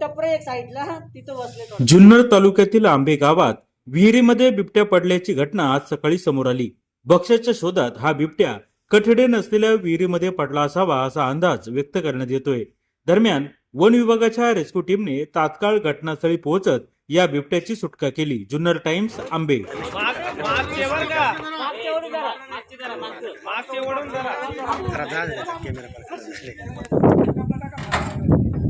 टपर एक साईडला तिथं बसले. जुन्नर तालुक्यातील आंबे गावात विहिरीमध्ये बिबट्या पडल्याची घटना आज सकाळी समोर आली. बक्षाच्या शोधात हा बिबट्या कठडे नसलेल्या विहिरीमध्ये पडला असावा असा अंदाज व्यक्त करण्यात येतोय. दरम्यान वन विभागाच्या रेस्क्यू टीमने तात्काळ घटनास्थळी पोहोचत या बिबट्याची सुटका केली. जुन्नर टाइम्स आंबे.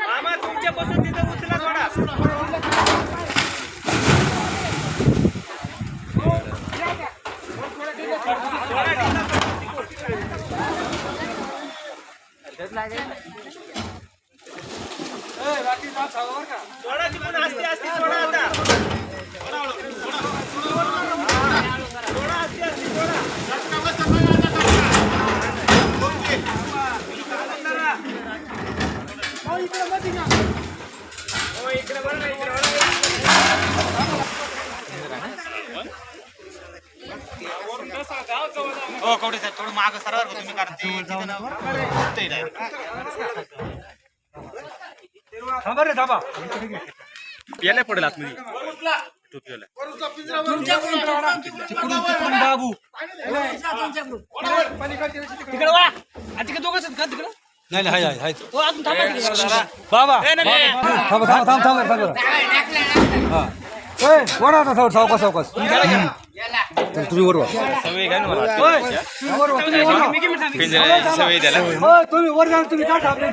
मामा तुमच्या तिथं उचला थोडा. सोडा तिकडून आस्ते आस्ते सोडा आता. सोडा हो हो कवडे साहेब थोडं माग सरळ होतो तुम्ही कारण ते तिथं ना होतंय direct. यायला पडेल आतमध्ये टोपीवाला. नाही नाही हाय हाय हो, अजून थांबा तिकडे. बाबा. ए, नाही, नाही. थांब थांब थांब थांब थांब हा. ए वडा आता सावकाश सावकाश तर तुम्ही वर. तुम्ही वर वा, तुम्ही वर हो, जा तुम्ही काय थांबले?